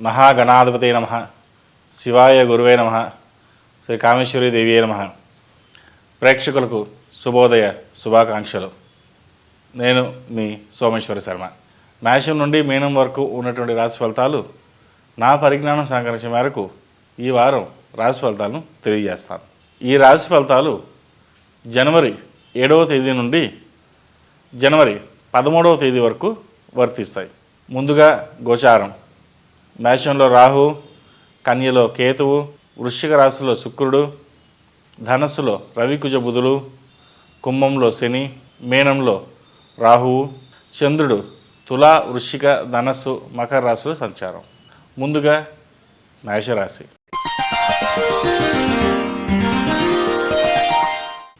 మహాగణాధిపతి నమ. శివాయ గురువే నమ. శ్రీ కామేశ్వరి దేవి నమ. ప్రేక్షకులకు శుభోదయ శుభాకాంక్షలు. నేను మీ సోమేశ్వర శర్మ. మేషం నుండి మీనం వరకు ఉన్నటువంటి రాశి ఫలితాలు నా పరిజ్ఞానం సహకరించే మేరకు ఈ వారం రాశి ఫలితాలను తెలియజేస్తాను. ఈ రాశి ఫలితాలు జనవరి ఏడవ తేదీ నుండి జనవరి పదమూడవ తేదీ వరకు వర్తిస్తాయి. ముందుగా గోచారం. మేషంలో రాహు కన్యలో కేతువు వృశ్చిక రాశిలో శుక్రుడు ధనస్సులో రవికుజ బుధులు కుంభంలో శని మీనంలో రాహువు చంద్రుడు తులా వృశ్చిక ధనస్సు మకర రాశిలో సంచారం. ముందుగా మేషరాశి.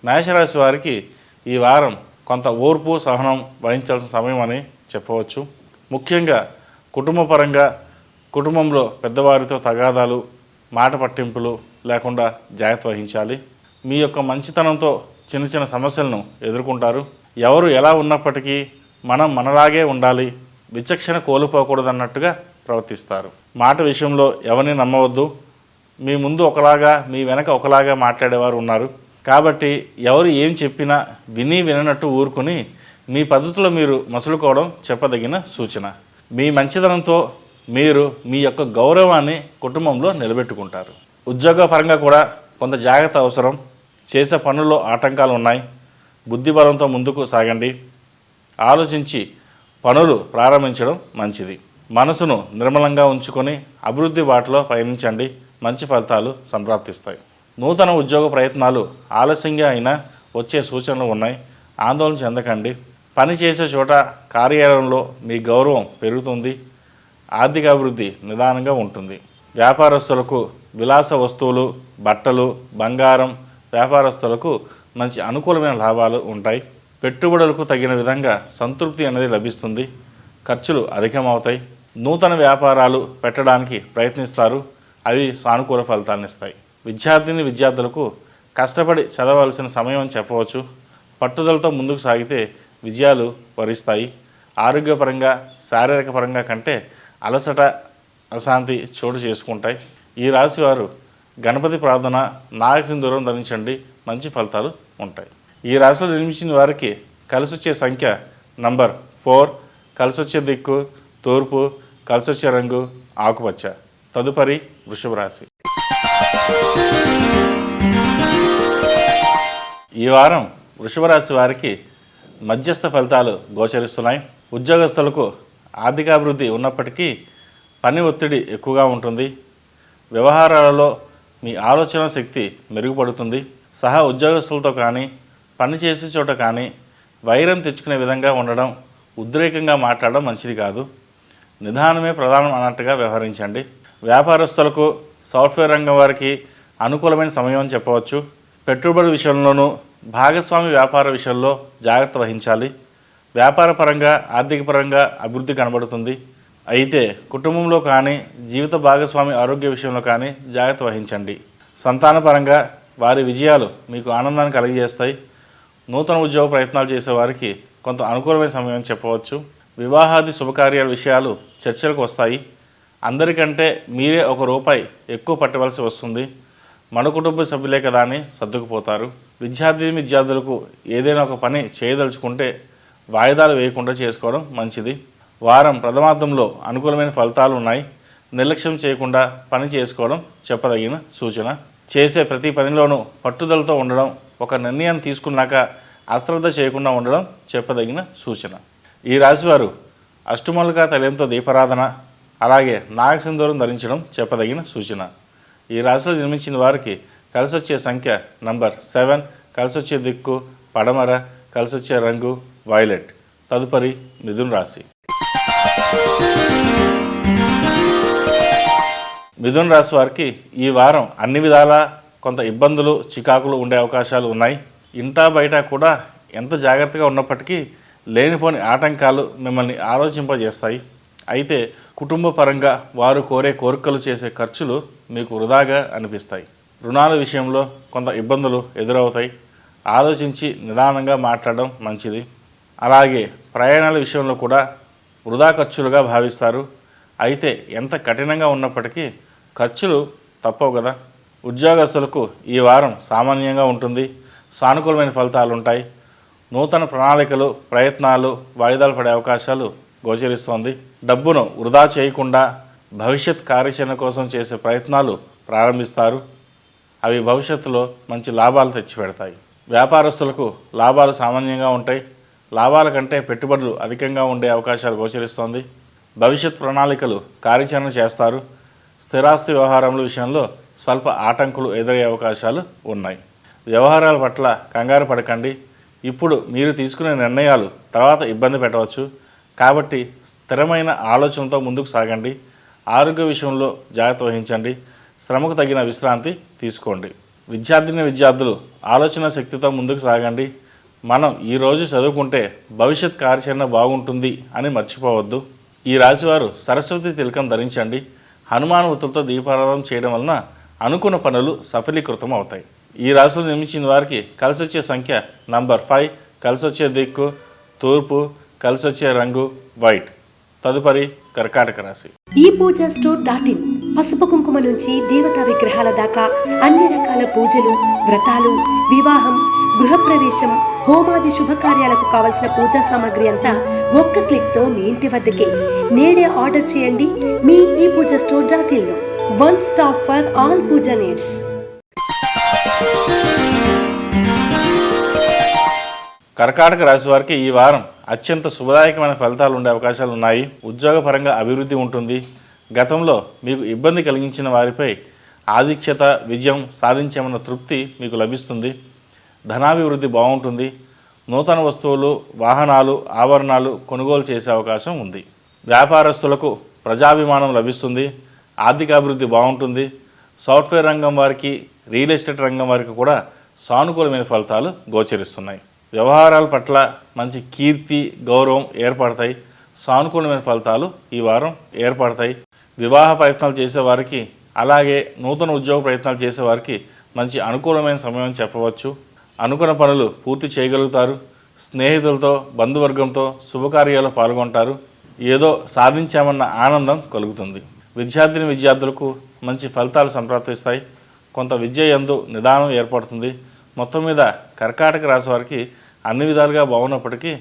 మేషరాశి వారికి ఈ వారం కొంత ఓర్పు సహనం వహించాల్సిన సమయం అని చెప్పవచ్చు. ముఖ్యంగా కుటుంబపరంగా కుటుంబంలో పెద్దవారితో తగాదాలు మాట పట్టింపులు లేకుండా జాగ్రత్త వహించాలి. మీ యొక్క మంచితనంతో చిన్న చిన్న సమస్యలను ఎదుర్కొంటారు. ఎవరు ఎలా ఉన్నప్పటికీ మనం మనలాగే ఉండాలి విచక్షణ కోల్పోకూడదన్నట్టుగా ప్రవర్తిస్తారు. మాట విషయంలో ఎవరిని నమ్మవద్దు. మీ ముందు ఒకలాగా మీ వెనక ఒకలాగా మాట్లాడేవారు ఉన్నారు. కాబట్టి ఎవరు ఏం చెప్పినా విని విననట్టు ఊరుకుని మీ పద్ధతిలో మీరు మసులుకోవడం చెప్పదగిన సూచన. మీ మంచితనంతో మీరు మీ యొక్క గౌరవాన్ని కుటుంబంలో నిలబెట్టుకుంటారు. ఉద్యోగపరంగా కూడా కొంత జాగ్రత్త అవసరం. చేసే పనుల్లో ఆటంకాలు ఉన్నాయి. బుద్ధిబలంతో ముందుకు సాగండి. ఆలోచించి పనులు ప్రారంభించడం మంచిది. మనసును నిర్మలంగా ఉంచుకొని అభివృద్ధి బాటలో పయనించండి. మంచి ఫలితాలు సంప్రాప్తిస్తాయి. నూతన ఉద్యోగ ప్రయత్నాలు ఆలస్యంగా అయినా వచ్చే సూచనలు ఉన్నాయి. ఆందోళన చెందకండి. పని చేసే చోట కార్యాలయంలో మీ గౌరవం పెరుగుతుంది. ఆర్థిక అభివృద్ధి నిదానంగా ఉంటుంది. వ్యాపారస్తులకు విలాస వస్తువులు బట్టలు బంగారం వ్యాపారస్తులకు మంచి అనుకూలమైన లాభాలు ఉంటాయి. పెట్టుబడులకు తగిన విధంగా సంతృప్తి అనేది లభిస్తుంది. ఖర్చులు అధికమవుతాయి. నూతన వ్యాపారాలు పెట్టడానికి ప్రయత్నిస్తారు. అవి సానుకూల ఫలితాలను ఇస్తాయి. విద్యార్థిని విద్యార్థులకు కష్టపడి చదవలసిన సమయం అని చెప్పవచ్చు. పట్టుదలతో ముందుకు సాగితే విజయాలు వరిస్తాయి. ఆరోగ్యపరంగా శారీరక పరంగా కంటే అలసట అశాంతి చోటు చేసుకుంటాయి. ఈ రాశి వారు గణపతి ప్రార్థన నాగసింధూరం ధరించండి మంచి ఫలితాలు ఉంటాయి. ఈ రాశిలో జన్మించిన వారికి కలిసొచ్చే సంఖ్య నంబర్ ఫోర్ కలిసొచ్చే దిక్కు తూర్పు కలిసొచ్చే రంగు ఆకుపచ్చ. తదుపరి వృషభ రాశి. ఈ వారం వృషభ రాశి వారికి మధ్యస్థ ఫలితాలు గోచరిస్తున్నాయి. ఉద్యోగస్తులకు ఆర్థికాభివృద్ధి ఉన్నప్పటికీ పని ఒత్తిడి ఎక్కువగా ఉంటుంది. వ్యవహారాలలో మీ ఆలోచన శక్తి మెరుగుపడుతుంది. సహా ఉద్యోగస్తులతో కానీ పని చేసే చోట కానీ వైరం తెచ్చుకునే విధంగా ఉండడం ఉద్రేకంగా మాట్లాడడం మంచిది కాదు. నిదానమే ప్రధానం అన్నట్టుగా వ్యవహరించండి. వ్యాపారస్తులకు సాఫ్ట్వేర్ రంగం వారికి అనుకూలమైన సమయం అని చెప్పవచ్చు. పెట్టుబడి విషయంలోనూ భాగస్వామి వ్యాపార విషయంలో జాగ్రత్త వహించాలి. వ్యాపార పరంగా ఆర్థిక పరంగా అభివృద్ధి కనబడుతుంది. అయితే కుటుంబంలో కానీ జీవిత భాగస్వామి ఆరోగ్య విషయంలో కానీ జాగ్రత్త వహించండి. సంతానపరంగా వారి విజయాలు మీకు ఆనందాన్ని కలిగజేస్తాయి. నూతన ఉద్యోగ ప్రయత్నాలు చేసే వారికి కొంత అనుకూలమైన సమయం చెప్పవచ్చు. వివాహాది శుభకార్యాల విషయాలు చర్చలకు వస్తాయి. అందరికంటే మీరే ఒక రూపాయి ఎక్కువ పట్టవలసి వస్తుంది. మన కుటుంబ సభ్యులే కదా అని సర్దుకుపోతారు. విద్యార్థి విద్యార్థులకు ఏదైనా ఒక పని చేయదలుచుకుంటే వాయిదాలు వేయకుండా చేసుకోవడం మంచిది. వారం ప్రథమార్థంలో అనుకూలమైన ఫలితాలు ఉన్నాయి. నిర్లక్ష్యం చేయకుండా పని చేసుకోవడం చెప్పదగిన సూచన. చేసే ప్రతి పనిలోనూ పట్టుదలతో ఉండడం ఒక నిర్ణయం తీసుకున్నాక అశ్రద్ధ చేయకుండా ఉండడం చెప్పదగిన సూచన. ఈ రాశివారు అష్టములుగా తల్యంతో దీపారాధన అలాగే నాగసింధూరం ధరించడం చెప్పదగిన సూచన. ఈ రాశిలో జన్మించిన వారికి కలిసొచ్చే సంఖ్య నంబర్ సెవెన్ కలిసొచ్చే దిక్కు పడమర కలిసొచ్చే రంగు వైలెట్. తదుపరి మిథున్ రాశి. మిథున్ రాశి వారికి ఈ వారం అన్ని విధాలా కొంత ఇబ్బందులు చికాకులు ఉండే అవకాశాలు ఉన్నాయి. ఇంటా బయట కూడా ఎంత జాగ్రత్తగా ఉన్నప్పటికీ లేనిపోని ఆటంకాలు మిమ్మల్ని ఆలోచింపజేస్తాయి. అయితే కుటుంబ పరంగా వారు కోరే కోరికలు చేసే ఖర్చులు మీకు వృధాగా అనిపిస్తాయి. రుణాల విషయంలో కొంత ఇబ్బందులు ఎదురవుతాయి. ఆలోచించి నిదానంగా మాట్లాడడం మంచిది. అలాగే ప్రయాణాల విషయంలో కూడా వృధా ఖర్చులుగా భావిస్తారు. అయితే ఎంత కఠినంగా ఉన్నప్పటికీ ఖర్చులు తప్పవు కదా. ఉద్యోగస్తులకు ఈ వారం సామాన్యంగా ఉంటుంది. సానుకూలమైన ఫలితాలు ఉంటాయి నూతన ప్రణాళికలు ప్రయత్నాలు వాయిదాలు పడే అవకాశాలు గోచరిస్తోంది. డబ్బును వృధా చేయకుండా భవిష్యత్ కార్యాచరణ కోసం చేసే ప్రయత్నాలు ప్రారంభిస్తారు. అవి భవిష్యత్తులో మంచి లాభాలు తెచ్చిపెడతాయి. వ్యాపారస్తులకు లాభాలు సామాన్యంగా ఉంటాయి. లాభాల కంటే పెట్టుబడులు అధికంగా ఉండే అవకాశాలు గోచరిస్తోంది. భవిష్యత్ ప్రణాళికలు కార్యాచరణ చేస్తారు. స్థిరాస్తి వ్యవహారముల విషయంలో స్వల్ప ఆటంకులు ఎదురయ్యే అవకాశాలు ఉన్నాయి. వ్యవహారాల పట్ల కంగారు పడకండి. ఇప్పుడు మీరు తీసుకునే నిర్ణయాలు తర్వాత ఇబ్బంది పెట్టవచ్చు. కాబట్టి స్థిరమైన ఆలోచనతో ముందుకు సాగండి. ఆరోగ్య విషయంలో జాగ్రత్త వహించండి. శ్రమకు తగిన విశ్రాంతి తీసుకోండి. విద్యార్థిని విద్యార్థులు ఆలోచన శక్తితో ముందుకు సాగండి. మనం ఈరోజు చదువుకుంటే భవిష్యత్ కార్యాచరణ బాగుంటుంది అని మర్చిపోవద్దు. ఈ రాశివారు సరస్వతి తిలకం ధరించండి. హనుమాన్ వృత్తులతో దీపారాధన చేయడం వలన అనుకున్న పనులు సఫలీకృతం అవుతాయి ఈ రాశిలో నిర్మించిన వారికి కలిసి వచ్చే సంఖ్య నంబర్ ఫైవ్ కలిసి వచ్చే దిక్కు తూర్పు కలిసి వచ్చే రంగు వైట్. తదుపరి కర్కాటక రాశి. ఈ పూజా స్టోర్ డాట్ ఇన్ పసుపు కుంకుమ నుంచి దేవతా విగ్రహాల దాకా అన్ని రకాల పూజలు వ్రతాలు వివాహం గృహప్రవేశం హోమాది శుభకార్యాలకు కావలసిన పూజా సామాగ్రి అంతా ఒక్క క్లిక్తో మీ ఇంటి వద్దకే. నేడే ఆర్డర్ చేయండి. మీ ఈ Pooja store dot in one stop for all pooja needs. కర్కాటక రాశి వారికి ఈ వారం అత్యంత శుభదాయకమైన ఫలితాలు ఉండే అవకాశాలు ఉన్నాయి. ఉద్యోగపరంగా అభివృద్ధి ఉంటుంది. గతంలో మీకు ఇబ్బంది కలిగించిన వారిపై ఆధిక్యత విజయం సాధించామన్న తృప్తి మీకు లభిస్తుంది. ధనాభివృద్ధి బాగుంటుంది. నూతన వస్తువులు వాహనాలు ఆభరణాలు కొనుగోలు చేసే అవకాశం ఉంది. వ్యాపారస్తులకు ప్రజాభిమానం లభిస్తుంది. ఆర్థికాభివృద్ధి బాగుంటుంది. సాఫ్ట్వేర్ రంగం వారికి రియల్ ఎస్టేట్ రంగం వారికి కూడా సానుకూలమైన ఫలితాలు గోచరిస్తున్నాయి. వ్యవహారాల పట్ల మంచి కీర్తి గౌరవం ఏర్పడతాయి. సానుకూలమైన ఫలితాలు ఈ వారం ఏర్పడతాయి. వివాహ ప్రయత్నాలు చేసేవారికి అలాగే నూతన ఉద్యోగ ప్రయత్నాలు చేసేవారికి మంచి అనుకూలమైన సమయం చెప్పవచ్చు. అనుకున్న పనులు పూర్తి చేయగలుగుతారు. స్నేహితులతో బంధువర్గంతో శుభకార్యాల్లో పాల్గొంటారు. ఏదో సాధించామన్న ఆనందం కలుగుతుంది. విద్యార్థిని విద్యార్థులకు మంచి ఫలితాలు సంప్రాప్తిస్తాయి కొంత విద్య యందు నిదానం ఏర్పడుతుంది. మొత్తం మీద కర్కాటక రాశి వారికి అన్ని విధాలుగా బాగున్నప్పటికీ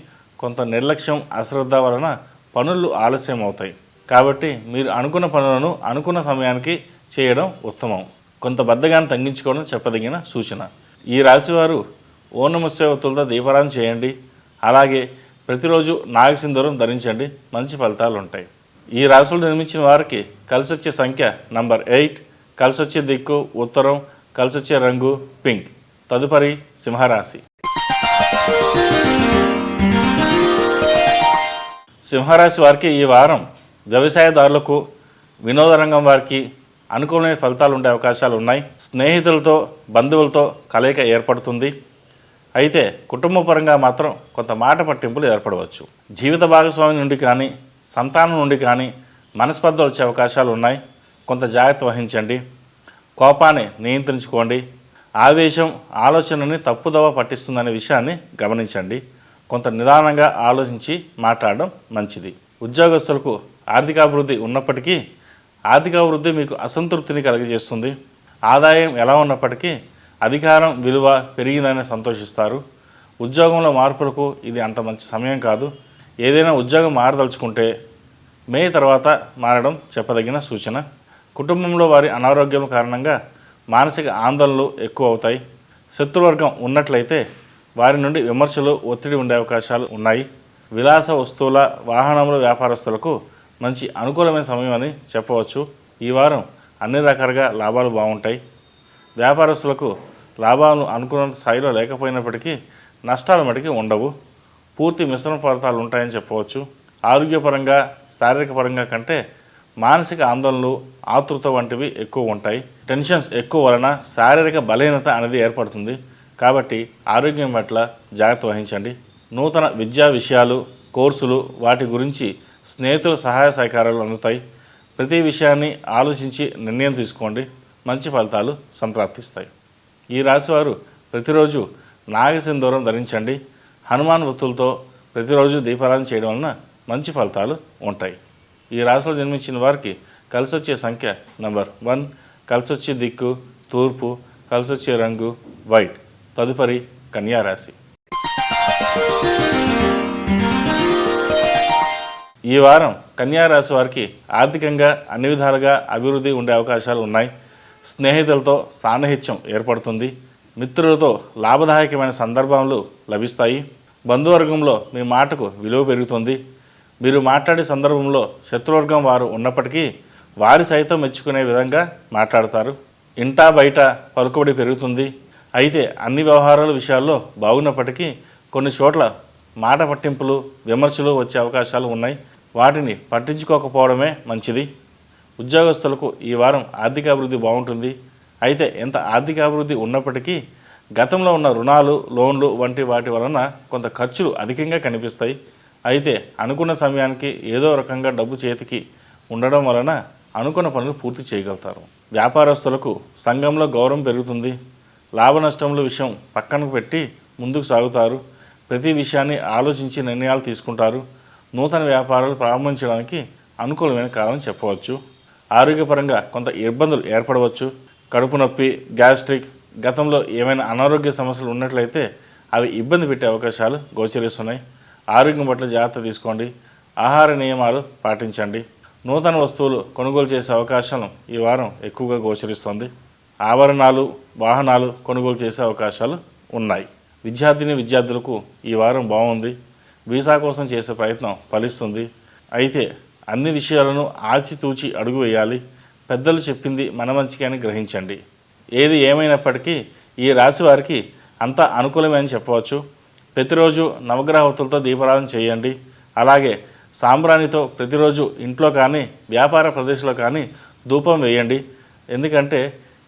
కొంత నిర్లక్ష్యం అశ్రద్ధ వలన పనులు ఆలస్యం అవుతాయి కాబట్టి మీరు అనుకున్న పనులను అనుకున్న సమయానికి చేయడం ఉత్తమం. కొంత బద్దగాన్ని తగ్గించుకోవడం చెప్పదగిన సూచన. ఈ రాశివారు ఓనమస్యవతులతో దీపారాధన చేయండి. అలాగే ప్రతిరోజు నాగసింధూరం ధరించండి. మంచి ఫలితాలు ఉంటాయి ఈ రాశులు నిర్మించిన వారికి కలిసి వచ్చే సంఖ్య నంబర్ ఎయిట్ కలిసి వచ్చే దిక్కు ఉత్తరం కలిసి వచ్చే రంగు పింక్. తదుపరి సింహరాశి. సింహరాశి వారికి ఈ వారం వ్యవసాయదారులకు వినోద రంగం వారికి అనుకూలమైన ఫలితాలు ఉండే అవకాశాలు ఉన్నాయి. స్నేహితులతో బంధువులతో కలయిక ఏర్పడుతుంది. అయితే కుటుంబ పరంగా మాత్రం కొంత మాట పట్టింపులు ఏర్పడవచ్చు. జీవిత భాగస్వామి నుండి కానీ సంతానం నుండి కానీ మనస్పర్ధలు వచ్చే అవకాశాలు ఉన్నాయి. కొంత జాగ్రత్త వహించండి. కోపాన్ని నియంత్రించుకోండి. ఆవేశం ఆలోచనని తప్పుదవ పట్టిస్తుందనే విషయాన్ని గమనించండి. కొంత నిదానంగా ఆలోచించి మాట్లాడడం మంచిది. ఉద్యోగస్తులకు ఆర్థికాభివృద్ధి ఉన్నప్పటికీ ఆర్థికాభివృద్ధి మీకు అసంతృప్తిని కలుగజేస్తుంది. ఆదాయం ఎలా ఉన్నప్పటికీ అధికారం విలువ పెరిగిందని సంతోషిస్తారు. ఉద్యోగంలో మార్పులకు ఇది అంత మంచి సమయం కాదు. ఏదైనా ఉద్యోగం మారదలుచుకుంటే మే తర్వాత మారడం చెప్పదగిన సూచన. కుటుంబంలో వారి అనారోగ్యం కారణంగా మానసిక ఆందోళనలు ఎక్కువ అవుతాయి శత్రువర్గం ఉన్నట్లయితే వారి నుండి విమర్శలు ఒత్తిడి ఉండే అవకాశాలు ఉన్నాయి. విలాస వస్తువుల వాహనముల వ్యాపారస్తులకు మంచి అనుకూలమైన సమయం అని చెప్పవచ్చు. ఈ వారం అన్ని రకాలుగా లాభాలు బాగుంటాయి. వ్యాపారస్తులకు లాభాలు అనుకున్న స్థాయిలో లేకపోయినప్పటికీ నష్టాలు మటుకి ఉండవు. పూర్తి మిశ్రమ ఫలితాలు ఉంటాయని చెప్పవచ్చు. ఆరోగ్యపరంగా శారీరక పరంగా కంటే మానసిక ఆందోళనలు ఆతృత వంటివి ఎక్కువ ఉంటాయి. టెన్షన్స్ ఎక్కువ వలన శారీరక బలహీనత అనేది ఏర్పడుతుంది. కాబట్టి ఆరోగ్యం పట్ల జాగ్రత్త వహించండి. నూతన విద్యా విషయాలు కోర్సులు వాటి గురించి స్నేహితుల సహాయ సహకారాలు అందుతాయి. ప్రతి విషయాన్ని ఆలోచించి నిర్ణయం తీసుకోండి. మంచి ఫలితాలు సంప్రాప్తిస్తాయి. ఈ రాశివారు ప్రతిరోజు నాగసింధూరం ధరించండి. హనుమాన్ వృత్తులతో ప్రతిరోజు దీపారాధన చేయడం వలన మంచి ఫలితాలు ఉంటాయి. ఈ రాశిలో జన్మించిన వారికి కలిసి వచ్చే సంఖ్య నంబర్ వన్ కలిసి వచ్చే దిక్కు తూర్పు కలిసి వచ్చే రంగు వైట్. తదుపరి కన్యారాశి ఈ వారం కన్యారాశి వారికి ఆర్థికంగా అన్ని విధాలుగా అభివృద్ధి ఉండే అవకాశాలు ఉన్నాయి. స్నేహితులతో సాన్నిహిత్యం ఏర్పడుతుంది. మిత్రులతో లాభదాయకమైన సందర్భాలు లభిస్తాయి. బంధువర్గంలో మీ మాటకు విలువ పెరుగుతుంది. మీరు మాట్లాడే సందర్భంలో శత్రువర్గం వారు ఉన్నప్పటికీ వారి సైతం మెచ్చుకునే విధంగా మాట్లాడతారు. ఇంటా బయట పలుకుబడి పెరుగుతుంది. అయితే అన్ని వ్యవహారాల విషయాల్లో బాగున్నప్పటికీ కొన్ని చోట్ల మాట పట్టింపులు విమర్శలు వచ్చే అవకాశాలు ఉన్నాయి. వాటిని పట్టించుకోకపోవడమే మంచిది. ఉద్యోగస్తులకు ఈ వారం ఆర్థిక అభివృద్ధి బాగుంటుంది. అయితే ఎంత ఆర్థిక అభివృద్ధి ఉన్నప్పటికీ గతంలో ఉన్న రుణాలు లోన్లు వంటి వాటి వలన కొంత ఖర్చులు అధికంగా కనిపిస్తాయి. అయితే అనుకున్న సమయానికి ఏదో రకంగా డబ్బు చేతికి ఉండడం వలన అనుకున్న పనులు పూర్తి చేయగలుగుతారు. వ్యాపారస్తులకు సంఘంలో గౌరవం పెరుగుతుంది. లాభ నష్టముల విషయం పక్కనకు పెట్టి ముందుకు సాగుతారు. ప్రతి విషయాన్ని ఆలోచించి నిర్ణయాలు తీసుకుంటారు. నూతన వ్యాపారాలు ప్రారంభించడానికి అనుకూలమైన కాలం చెప్పవచ్చు. ఆరోగ్యపరంగా కొంత ఇబ్బందులు ఏర్పడవచ్చు. కడుపు నొప్పి గ్యాస్ట్రిక్ గతంలో ఏమైనా అనారోగ్య సమస్యలు ఉన్నట్లయితే అవి ఇబ్బంది పెట్టే అవకాశాలు గోచరిస్తున్నాయి. ఆరోగ్యం పట్ల జాగ్రత్త తీసుకోండి. ఆహార నియమాలు పాటించండి. నూతన వస్తువులు కొనుగోలు చేసే అవకాశం ఈ వారం ఎక్కువగా గోచరిస్తోంది. ఆభరణాలు వాహనాలు కొనుగోలు చేసే అవకాశాలు ఉన్నాయి. విద్యార్థిని విద్యార్థులకు ఈ వారం బాగుంది. వీసా కోసం చేసే ప్రయత్నం ఫలిస్తుంది. అయితే అన్ని విషయాలను ఆచితూచి అడుగు వేయాలి. పెద్దలు చెప్పింది మన మంచిగా అని గ్రహించండి. ఏది ఏమైనప్పటికీ ఈ రాశి వారికి అంత అనుకూలమే అని చెప్పవచ్చు. ప్రతిరోజు నవగ్రహవతులతో దీపారాధన చేయండి. అలాగే సాంబ్రాణితో ప్రతిరోజు ఇంట్లో కానీ వ్యాపార ప్రదేశంలో కానీ ధూపం వేయండి. ఎందుకంటే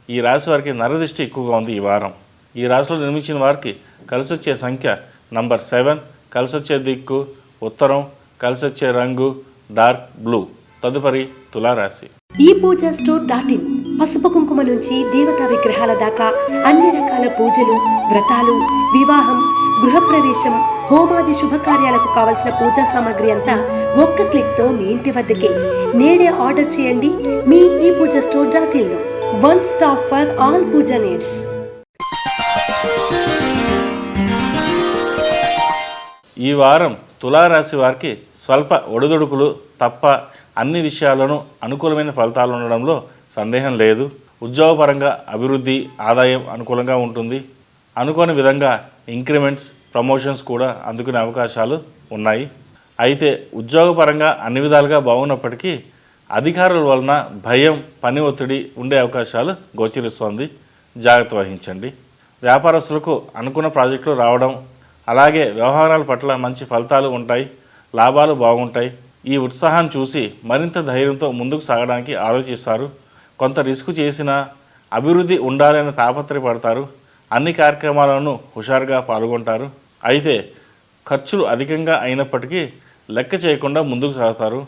ఈ రాశి వారికి నరదిష్టి ఎక్కువగా ఉంది ఈ వారం. ఈ రాశిలో నిర్మించిన వారికి కలిసి వచ్చే సంఖ్య నంబర్ సెవెన్. కలిసి వచ్చే దిక్కు ఉత్తరం కలిసి వచ్చే రంగు డార్క్ బ్లూ. తదుపరి తులారాశి. ఈ పూజ స్టోర్ డాట్ ఇన్. పసుపు కుంకుమ నుంచి దేవతా విగ్రహాల దాకా అన్ని రకాల పూజలు వ్రతాలు వివాహం గృహప్రవేశం హోమాది శుభకార్యాలకు కావలసిన పూజా సామాగ్రి అంతా ఒక్క క్లిక్తో మీ ఇంటి వద్దకే. నేడే ఆర్డర్ చేయండి మీ ఈ Pooja store dot in one stop for all pooja needs. ఈ వారం తులారాశి వారికి స్వల్ప ఒడిదుడుకులు తప్ప అన్ని విషయాలను అనుకూలమైన ఫలితాలు ఉండడంలో సందేహం లేదు. ఉద్యోగపరంగా అభివృద్ధి ఆదాయం అనుకూలంగా ఉంటుంది. అనుకోని విధంగా ఇంక్రిమెంట్స్ ప్రమోషన్స్ కూడా అందుకునే అవకాశాలు ఉన్నాయి. అయితే ఉద్యోగపరంగా అన్ని విధాలుగా బాగున్నప్పటికీ అధికారుల వలన భయం పని ఒత్తిడి ఉండే అవకాశాలు గోచరిస్తోంది. జాగ్రత్త వహించండి. వ్యాపారస్తులకు అనుకున్న ప్రాజెక్టులు రావడం అలాగే వ్యవహారాల పట్ల మంచి ఫలితాలు ఉంటాయి లాభాలు బాగుంటాయి. ఈ ఉత్సాహాన్ని చూసి మరింత ధైర్యంతో ముందుకు సాగడానికి ఆలోచిస్తారు. కొంత రిస్క్ చేసినా అభివృద్ధి ఉండాలని తాపత్రయపడతారు. అన్ని కార్యక్రమాలను హుషారుగా పాల్గొంటారు. అయితే ఖర్చులు అధికంగా అయినప్పటికీ లెక్క చేయకుండా ముందుకు సాగుతారు.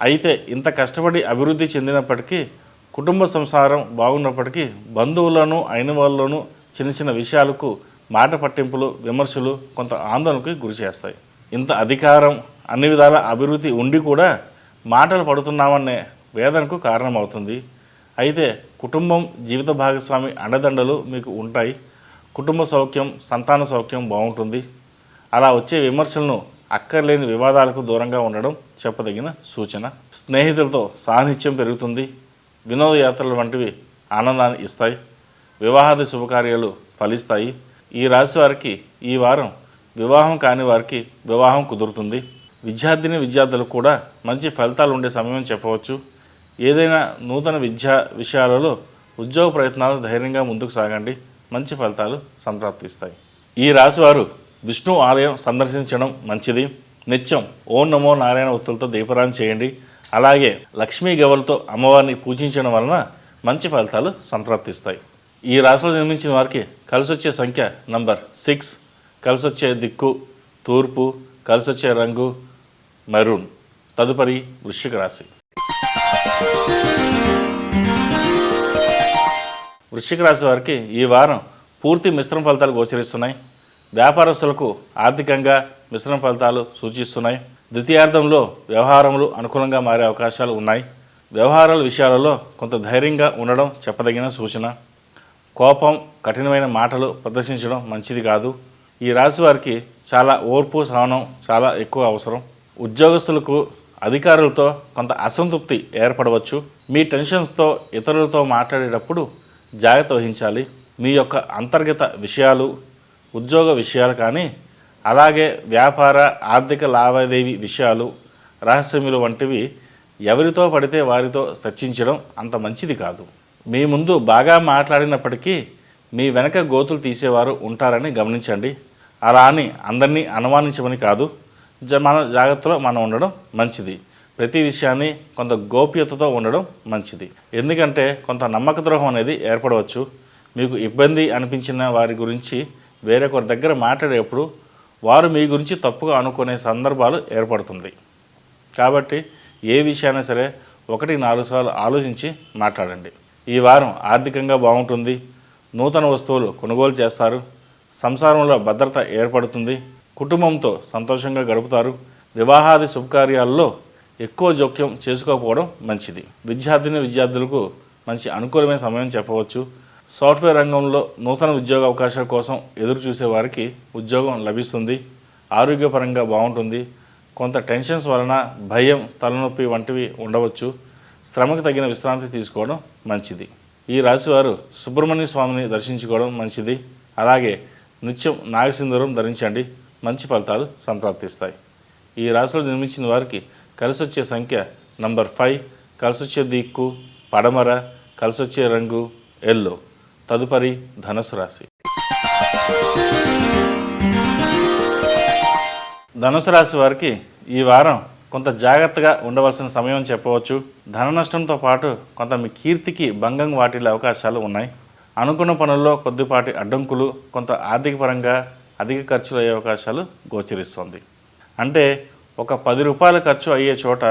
అయితే ఇంత కష్టపడి అభివృద్ధి చెందినప్పటికీ కుటుంబ సంసారం బాగున్నప్పటికీ బంధువులను అయిన వాళ్ళను చిన్న చిన్న విషయాలకు మాట పట్టింపులు విమర్శలు కొంత ఆందోళనకు గురి చేస్తాయి. ఇంత అధికారం అన్ని విధాల అభివృద్ధి ఉండి కూడా మాటలు పడుతున్నామనే వేదనకు కారణమవుతుంది. అయితే కుటుంబం జీవిత భాగస్వామి అండదండలు మీకు ఉంటాయి. కుటుంబ సౌఖ్యం సంతాన సౌఖ్యం బాగుంటుంది. అలా వచ్చే విమర్శలను అక్కర్లేని వివాదాలకు దూరంగా ఉండడం చెప్పదగిన సూచన. స్నేహితులతో సాన్నిధ్యం పెరుగుతుంది. వినోదయాత్రలు వంటివి ఆనందాన్ని ఇస్తాయి. వివాహాది శుభకార్యాలు ఫలిస్తాయి. ఈ రాశి వారికి ఈ వారం వివాహం కాని వారికి వివాహం కుదురుతుంది. విద్యార్థిని విద్యార్థులకు కూడా మంచి ఫలితాలు ఉండే సమయం చెప్పవచ్చు. ఏదైనా నూతన విద్యా విషయాలలో ఉద్యోగ ప్రయత్నాలు ధైర్యంగా ముందుకు సాగండి. మంచి ఫలితాలు సంప్రాప్తిస్తాయి. ఈ రాశివారు విష్ణు ఆలయం సందర్శించడం మంచిది. నిత్యం ఓం నమో నారాయణ ఉత్తులతో దీపరాన్ని చేయండి. అలాగే లక్ష్మీ గవలతో అమ్మవారిని పూజించడం వలన మంచి ఫలితాలు సంప్రాప్తిస్తాయి. ఈ రాశిలో జన్మించిన వారికి కలిసి వచ్చే సంఖ్య నంబర్ సిక్స్ కలిసి వచ్చే దిక్కు తూర్పు కలిసి వచ్చే రంగు మెరూన్. తదుపరి వృశ్చిక రాశి. వృశ్చిక రాశి వారికి ఈ వారం పూర్తి మిశ్రమ ఫలితాలు గోచరిస్తున్నాయి. వ్యాపారస్తులకు ఆర్థికంగా మిశ్రమ ఫలితాలు సూచిస్తున్నాయి. ద్వితీయార్థంలో వ్యవహారములు అనుకూలంగా మారే అవకాశాలు ఉన్నాయి. వ్యవహారాల విషయాలలో కొంత ధైర్యంగా ఉండడం చెప్పదగిన సూచన. కోపం కఠినమైన మాటలు ప్రదర్శించడం మంచిది కాదు. ఈ రాశి వారికి చాలా ఓర్పు సహనం చాలా ఎక్కువ అవసరం. ఉద్యోగస్తులకు అధికారులతో కొంత అసంతృప్తి ఏర్పడవచ్చు. మీ టెన్షన్స్తో ఇతరులతో మాట్లాడేటప్పుడు జాగ్రత్త వహించాలి. మీ యొక్క అంతర్గత విషయాలు ఉద్యోగ విషయాలు కానీ అలాగే వ్యాపార ఆర్థిక లావాదేవీ విషయాలు రహస్యములు వంటివి ఎవరితో పడితే వారితో చర్చించడం అంత మంచిది కాదు. మీ ముందు బాగా మాట్లాడినప్పటికీ మీ వెనక గోతులు తీసేవారు ఉంటారని గమనించండి. అలా అని అందరినీ అనుమానించమని కాదు. జ- మన జాగ్రత్తలో మనం ఉండడం మంచిది. ప్రతి విషయాన్ని కొంత గోప్యతతో ఉండడం మంచిది. ఎందుకంటే కొంత నమ్మక ద్రోహం అనేది ఏర్పడవచ్చు. మీకు ఇబ్బంది అనిపించిన వారి గురించి వేరొకరి దగ్గర మాట్లాడేటప్పుడు వారు మీ గురించి తప్పుగా అనుకునే సందర్భాలు ఏర్పడుతుంది. కాబట్టి ఏ విషయాన్ని సరే ఒకటి నాలుగు సార్లు ఆలోచించి మాట్లాడండి. ఈ వారం ఆర్థికంగా బాగుంటుంది. నూతన వస్తువులు కొనుగోలు చేస్తారు. సంసారంలో భద్రత ఏర్పడుతుంది. కుటుంబంతో సంతోషంగా గడుపుతారు. వివాహాది శుభకార్యాల్లో ఎక్కువ జోక్యం చేసుకోకపోవడం మంచిది. విద్యార్థిని విద్యార్థులకు మంచి అనుకూలమైన సమయం చెప్పవచ్చు. సాఫ్ట్వేర్ రంగంలో నూతన ఉద్యోగ అవకాశాల కోసం ఎదురు చూసే వారికి ఉద్యోగం లభిస్తుంది. ఆరోగ్యపరంగా బాగుంటుంది. కొంత టెన్షన్స్ వలన భయం తలనొప్పి వంటివి ఉండవచ్చు. శ్రమకు తగిన విశ్రాంతి తీసుకోవడం మంచిది. ఈ రాశివారు సుబ్రహ్మణ్య స్వామిని దర్శించుకోవడం మంచిది. అలాగే నిత్యం నాగసింధూరం ధరించండి. మంచి ఫలితాలు సంప్రాప్తిస్తాయి. ఈ రాశిలో నిర్మించిన వారికి కలిసి వచ్చే సంఖ్య నంబర్ ఫైవ్ కలిసి వచ్చే దిక్కు పడమర కలిసి వచ్చే రంగు ఎల్లో. తదుపరి ధనుసు రాశి. ధనుసు రాశి వారికి ఈ వారం కొంత జాగ్రత్తగా ఉండవలసిన సమయం చెప్పవచ్చు. ధన నష్టంతో పాటు కొంత మీ కీర్తికి భంగం వాటిల్లే అవకాశాలు ఉన్నాయి. అనుకున్న పనుల్లో కొద్దిపాటి అడ్డంకులు కొంత ఆర్థికపరంగా అధిక ఖర్చులు అయ్యే అవకాశాలు గోచరిస్తుంది. అంటే ఒక పది రూపాయల ఖర్చు అయ్యే చోట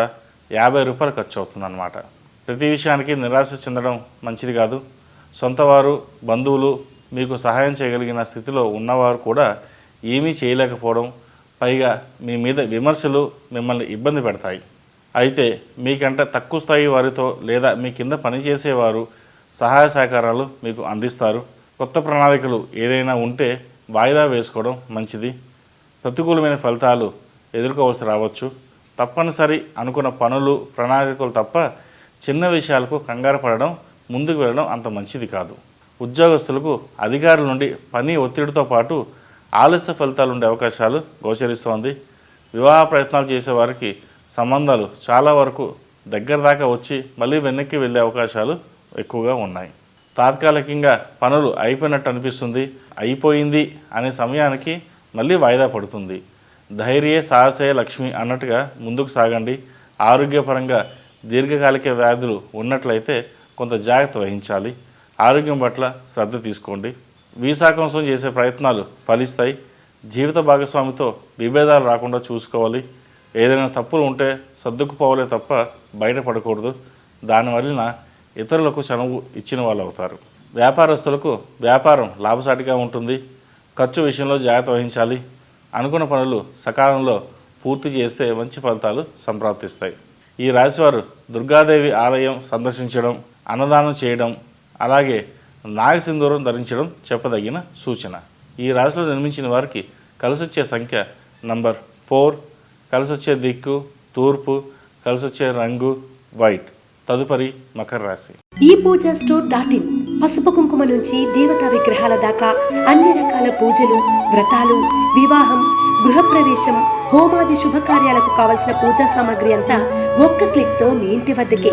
యాభై రూపాయలు ఖర్చు అవుతుందన్నమాట. ప్రతి విషయానికి నిరాశ చెందడం మంచిది కాదు. సొంతవారు బంధువులు మీకు సహాయం చేయగలిగిన స్థితిలో ఉన్నవారు కూడా ఏమీ చేయలేకపోవడం పైగా మీ మీద విమర్శలు మిమ్మల్ని ఇబ్బంది పెడతాయి. అయితే మీకంటే తక్కువ స్థాయి వారితో లేదా మీ కింద పనిచేసేవారు సహాయ సహకారాలు మీకు అందిస్తారు. కొత్త ప్రణాళికలు ఏదైనా ఉంటే వాయిదా వేసుకోవడం మంచిది. ప్రతికూలమైన ఫలితాలు ఎదుర్కోవాల్సి రావచ్చు. తప్పనిసరి అనుకున్న పనులు ప్రణాళికలు తప్ప చిన్న విషయాలకు కంగారు పడడం ముందుకు వెళ్ళడం అంత మంచిది కాదు. ఉద్యోగస్తులకు అధికారుల నుండి పని ఒత్తిడితో పాటు ఆలస్య ఫలితాలు ఉండే అవకాశాలు గోచరిస్తోంది. వివాహ ప్రయత్నాలు చేసేవారికి సంబంధాలు చాలా వరకు దగ్గర దాకా వచ్చి మళ్ళీ వెనక్కి వెళ్ళే అవకాశాలు ఎక్కువగా ఉన్నాయి. తాత్కాలికంగా పనులు అయిపోయినట్టు అనిపిస్తుంది. అయిపోయింది అనే సమయానికి మళ్ళీ వాయిదా పడుతుంది. ధైర్యే సాహసే లక్ష్మి అన్నట్టుగా ముందుకు సాగండి. ఆరోగ్యపరంగా దీర్ఘకాలిక వ్యాధులు ఉన్నట్లయితే కొంత జాగ్రత్త వహించాలి. ఆరోగ్యం పట్ల శ్రద్ధ తీసుకోండి. వీసా కోసం చేసే ప్రయత్నాలు ఫలిస్తాయి. జీవిత భాగస్వామితో విభేదాలు రాకుండా చూసుకోవాలి. ఏదైనా తప్పులు ఉంటే సర్దుకుపోవాలే తప్ప బయటపడకూడదు. దానివలన ఇతరులకు చనువు ఇచ్చిన వాళ్ళు అవుతారు వ్యాపారస్తులకు వ్యాపారం లాభసాటిగా ఉంటుంది. ఖర్చు విషయంలో జాగ్రత్త వహించాలి. అనుకున్న పనులు సకాలంలో పూర్తి చేస్తే మంచి ఫలితాలు సంప్రాప్తిస్తాయి. ఈ రాశివారు దుర్గాదేవి ఆలయం సందర్శించడం అన్నదానం చేయడం అలాగే నాగసింధూరం ధరించడం చెప్పదగిన సూచన. ఈ రాశిలో జన్మించిన వారికి కలిసొచ్చే సంఖ్య నంబర్ ఫోర్ కలిసొచ్చే దిక్కు తూర్పు కలిసొచ్చే రంగు వైట్. తదుపరి మకర రాశి. ఈ పూజా స్టోర్ డాట్ ఇన్ పసుపు కుంకుమ నుంచి దేవతా విగ్రహాల దాకా అన్ని రకాల పూజలు వ్రతాలు వివాహం గృహప్రవేశం హోమాది శుభకార్యాలకు కావలసిన పూజా సామాగ్రి అంతా ఒక్క క్లిక్తో మీ ఇంటి వద్దకే.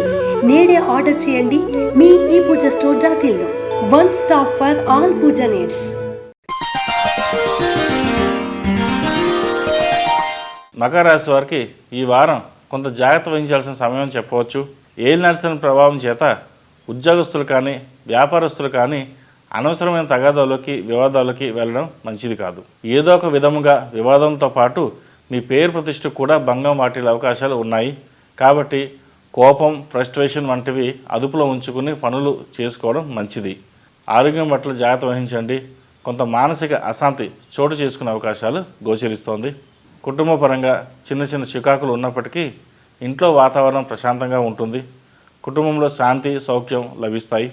నేడే ఆర్డర్ చేయండి మీ ఈ Pooja store dot ఇన్లో one stop for all pooja needs Makar రాశి వారికి ఈ వారం కొంత జాగ్రత్త వహించాల్సిన సమయం చెప్పవచ్చు. ఏలి నడిచిన ప్రభావం చేత ఉద్యోగస్తులు కానీ వ్యాపారస్తులు కానీ అనవసరమైన తగాదాలకి వివాదాలకి వెళ్ళడం మంచిది కాదు. ఏదో ఒక విధముగా వివాదంతో పాటు మీ పేరు ప్రతిష్ట కూడా భంగం వాటిల్లే అవకాశాలు ఉన్నాయి. కాబట్టి కోపం ఫ్రస్ట్రేషన్ వంటివి అదుపులో ఉంచుకుని పనులు చేసుకోవడం మంచిది. ఆరోగ్యం పట్ల జాగ్రత్త వహించండి. కొంత మానసిక అశాంతి చోటు చేసుకునే అవకాశాలు గోచరిస్తోంది. కుటుంబపరంగా చిన్న చిన్న చికాకులు ఉన్నప్పటికీ ఇంట్లో వాతావరణం ప్రశాంతంగా ఉంటుంది. కుటుంబంలో శాంతి సౌఖ్యం లభిస్తాయి.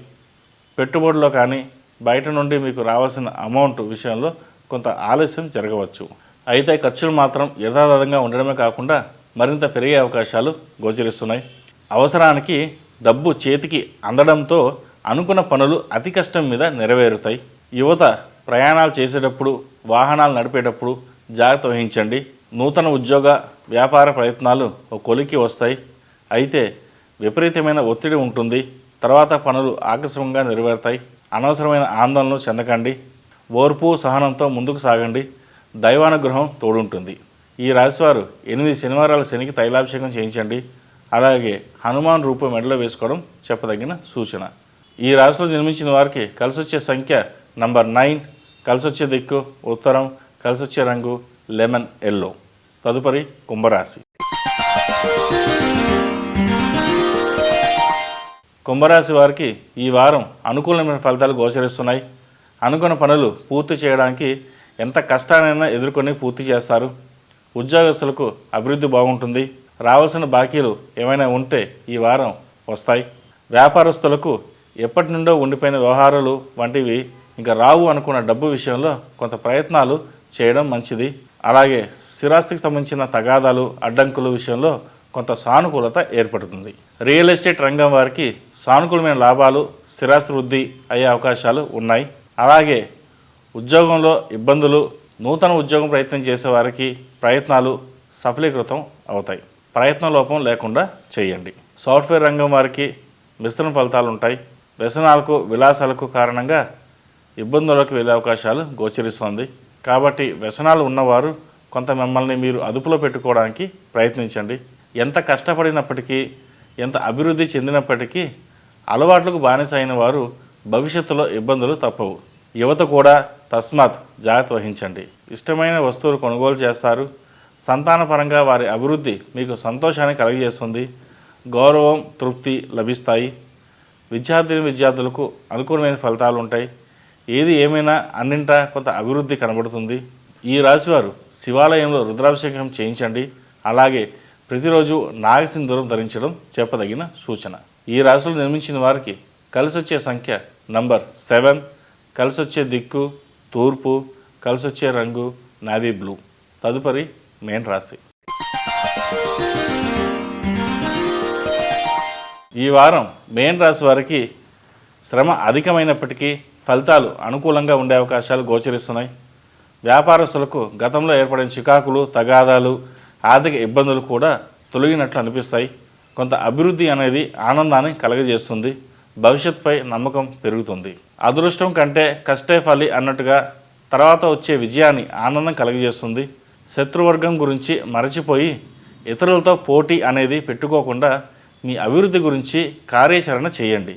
పెట్టుబడిలో కానీ బయట నుండి మీకు రావాల్సిన అమౌంట్ విషయంలో కొంత ఆలస్యం జరగవచ్చు. అయితే ఖర్చులు మాత్రం యథాతథంగా ఉండడమే కాకుండా మరింత పెరిగే అవకాశాలు గోచరిస్తున్నాయి. అవసరానికి డబ్బు చేతికి అందడంతో అనుకున్న పనులు అతి కష్టం మీద నెరవేరుతాయి. యువత ప్రయాణాలు చేసేటప్పుడు వాహనాలు నడిపేటప్పుడు జాగ్రత్త వహించండి. నూతన ఉద్యోగ వ్యాపార ప్రయత్నాలు ఒక కొలికి వస్తాయి. అయితే విపరీతమైన ఒత్తిడి ఉంటుంది. తర్వాత పనులు ఆకస్మికంగా నెరవేరుతాయి. అనవసరమైన ఆందోళనలు చెందకండి. ఓర్పు సహనంతో ముందుకు సాగండి. దైవానుగ్రహం తోడుంటుంది. ఈ రాశివారు ఎనిమిది శనివారాల శనికి తైలాభిషేకం చేయించండి. అలాగే హనుమాన్ రూపం మెడలో వేసుకోవడం చెప్పదగిన సూచన. ఈ రాశిలో జన్మించిన వారికి కలిసి వచ్చే సంఖ్య నంబర్ నైన్ కలిసి వచ్చే దిక్కు ఉత్తరం కలిసి వచ్చే రంగు లెమన్ ఎల్లో. తదుపరి కుంభరాశి. కుంభరాశి వారికి ఈ వారం అనుకూలమైన ఫలితాలు గోచరిస్తున్నాయి. అనుకున్న పనులు పూర్తి చేయడానికి ఎంత కష్టానైనా ఎదుర్కొని పూర్తి చేస్తారు. ఉద్యోగస్తులకు అభివృద్ధి బాగుంటుంది. రావాల్సిన బాకీలు ఏమైనా ఉంటే ఈ వారం వస్తాయి. వ్యాపారస్తులకు ఎప్పటి నుండో ఉండిపోయిన వ్యవహారాలు వంటివి ఇంకా రావు అనుకున్న డబ్బు విషయంలో కొంత ప్రయత్నాలు చేయడం మంచిది. అలాగే స్థిరాస్తికి సంబంధించిన తగాదాలు అడ్డంకుల విషయంలో కొంత సానుకూలత ఏర్పడుతుంది. రియల్ ఎస్టేట్ రంగం వారికి సానుకూలమైన లాభాలు స్థిరాస్తి వృద్ధి అయ్యే అవకాశాలు ఉన్నాయి. అలాగే ఉద్యోగంలో ఇబ్బందులు నూతన ఉద్యోగం ప్రయత్నం చేసే వారికి ప్రయత్నాలు సఫలీకృతం అవుతాయి. ప్రయత్న లోపం లేకుండా చేయండి. సాఫ్ట్వేర్ రంగం వారికి మిశ్రమ ఫలితాలు ఉంటాయి. వ్యసనాలకు విలాసాలకు కారణంగా ఇబ్బందులకు వెళ్ళే అవకాశాలు గోచరిస్తోంది. కాబట్టి వ్యసనాలు ఉన్నవారు కొంత మిమ్మల్ని మీరు అదుపులో పెట్టుకోవడానికి ప్రయత్నించండి. ఎంత కష్టపడినప్పటికీ ఎంత అభివృద్ధి చెందినప్పటికీ అలవాట్లకు బానిస అయిన వారు భవిష్యత్తులో ఇబ్బందులు తప్పవు. యువత కూడా తస్మాత్ జాగ్రత్త వహించండి. ఇష్టమైన వస్తువులు కొనుగోలు చేస్తారు. సంతానపరంగా వారి అభివృద్ధి మీకు సంతోషాన్ని కలుగజేస్తుంది. గౌరవం తృప్తి లభిస్తాయి. విద్యార్థిని విద్యార్థులకు అనుకూలమైన ఫలితాలు ఉంటాయి. ఏది ఏమైనా అన్నింటా కొంత అభివృద్ధి కనబడుతుంది. ఈ రాశివారు శివాలయంలో రుద్రాభిషేకం చేయించండి. అలాగే ప్రతిరోజు నాగసింధూరం ధరించడం చెప్పదగిన సూచన. ఈ రాశిలో నిర్మించిన వారికి కలిసి వచ్చే సంఖ్య నంబర్ సెవెన్ కలిసి వచ్చే దిక్కు తూర్పు కలిసొచ్చే రంగు నావీ బ్లూ. తదుపరి మేన్ రాశి. ఈ వారం మేన్ రాశి వారికి శ్రమ అధికమైనప్పటికీ ఫలితాలు అనుకూలంగా ఉండే అవకాశాలు గోచరిస్తున్నాయి. వ్యాపారస్తులకు గతంలో ఏర్పడిన చికాకులు తగాదాలు ఆర్థిక ఇబ్బందులు కూడా తొలగినట్లు అనిపిస్తాయి. కొంత అభివృద్ధి అనేది ఆనందాన్ని కలగజేస్తుంది. భవిష్యత్తుపై నమ్మకం పెరుగుతుంది. అదృష్టం కంటే కష్టే ఫలి అన్నట్టుగా తర్వాత వచ్చే విజయాన్ని ఆనందం కలగజేస్తుంది. శత్రువర్గం గురించి మరచిపోయి ఇతరులతో పోటీ అనేది పెట్టుకోకుండా మీ అభివృద్ధి గురించి కార్యాచరణ చేయండి.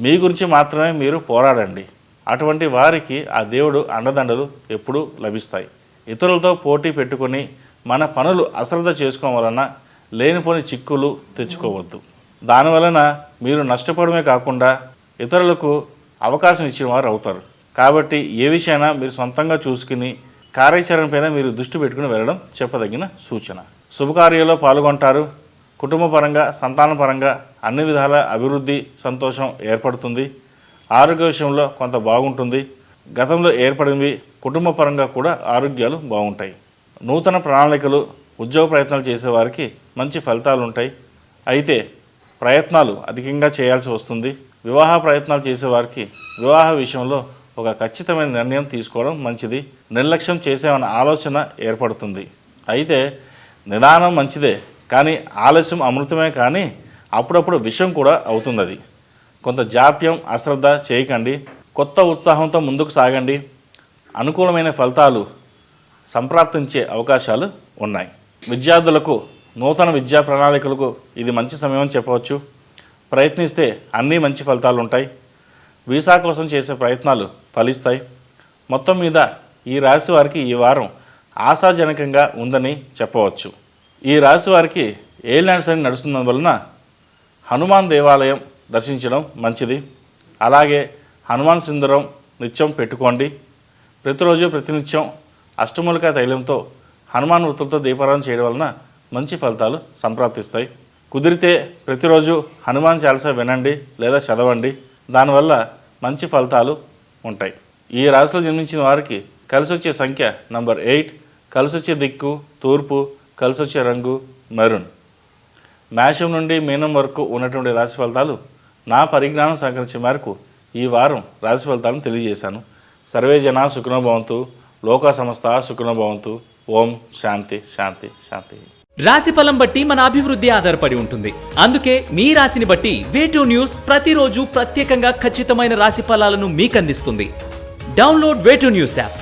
మీ గురించి మాత్రమే మీరు పోరాడండి. అటువంటి వారికి ఆ దేవుడు అండదండలు ఎప్పుడూ లభిస్తాయి. ఇతరులతో పోటీ పెట్టుకొని మన పనులు అశ్రద్ధ చేసుకోవడం వలన లేనిపోని చిక్కులు తెచ్చుకోవద్దు. దానివలన మీరు నష్టపోవడమే కాకుండా ఇతరులకు అవకాశం ఇచ్చిన వారు అవుతారు. కాబట్టి ఏ విషయాన మీరు సొంతంగా చూసుకుని కార్యాచరణ పైన మీరు దృష్టి పెట్టుకుని వెళ్ళడం చెప్పదగిన సూచన. శుభకార్యంలో పాల్గొంటారు. కుటుంబ పరంగా సంతాన పరంగా అన్ని విధాల అభివృద్ధి సంతోషం ఏర్పడుతుంది. ఆరోగ్య విషయంలో కొంత బాగుంటుంది. గతంలో ఏర్పడినవి కుటుంబ పరంగా కూడా ఆరోగ్యాలు బాగుంటాయి. నూతన ప్రణాళికలు ఉద్యోగ ప్రయత్నాలు చేసేవారికి మంచి ఫలితాలు ఉంటాయి అయితే ప్రయత్నాలు అధికంగా చేయాల్సి వస్తుంది. వివాహ ప్రయత్నాలు చేసేవారికి వివాహ విషయంలో ఒక ఖచ్చితమైన నిర్ణయం తీసుకోవడం మంచిది. నిర్లక్ష్యం చేసేమన్న ఆలోచన ఏర్పడుతుంది. అయితే నిదానం మంచిదే కానీ ఆలస్యం అమృతమే కానీ అప్పుడప్పుడు విషయం కూడా అవుతుంది అది కొంత జాప్యం అశ్రద్ధ చేయకండి. కొత్త ఉత్సాహంతో ముందుకు సాగండి. అనుకూలమైన ఫలితాలు సంప్రాప్తించే అవకాశాలు ఉన్నాయి. విద్యార్థులకు నూతన విద్యా ప్రణాళికలకు ఇది మంచి సమయం అని చెప్పవచ్చు. ప్రయత్నిస్తే అన్నీ మంచి ఫలితాలు ఉంటాయి వీసా కోసం చేసే ప్రయత్నాలు ఫలిస్తాయి. మొత్తం మీద ఈ రాశి వారికి ఈ వారం ఆశాజనకంగా ఉందని చెప్పవచ్చు. ఈ రాశి వారికి ఏ ల్యాండ్స్ అని నడుస్తున్నందువలన హనుమాన్ దేవాలయం దర్శించడం మంచిది. అలాగే హనుమాన్ సుందరం నిత్యం పెట్టుకోండి. ప్రతిరోజు ప్రతినిత్యం అష్టమూలిక తైలంతో హనుమాన్ వృత్తంతో దీపారాధన చేయడం వలన మంచి ఫలితాలు సంప్రాప్తిస్తాయి. కుదిరితే ప్రతిరోజు హనుమాన్ చాలీసా వినండి లేదా చదవండి. దానివల్ల మంచి ఫలితాలు ఉంటాయి. ఈ రాశిలో జన్మించిన వారికి కలిసి వచ్చే సంఖ్య నంబర్ ఎయిట్ కలిసి వచ్చే దిక్కు తూర్పు కలిసి వచ్చే రంగు మెరూన్. మేషం నుండి మీనం వరకు ఉన్నటువంటి రాశి ఫలితాలు నా పరిజ్ఞానం సహకరించే మేరకు ఈ వారం రాశి ఫలితాలను తెలియజేశాను. సర్వే జన సుఖనో భవంతు లోక సంస్థ సుఖనోభవంతు ఓం శాంతి శాంతి శాంతి. రాశి ఫలం బట్టి మన అభివృద్ధి ఆధారపడి ఉంటుంది. అందుకే మీ రాశిని బట్టి వేటూ న్యూస్ ప్రతిరోజు ప్రత్యేకంగా ఖచ్చితమైన రాశి ఫలాలను మీకు అందిస్తుంది డౌన్లోడ్ వేటూ న్యూస్ యాప్.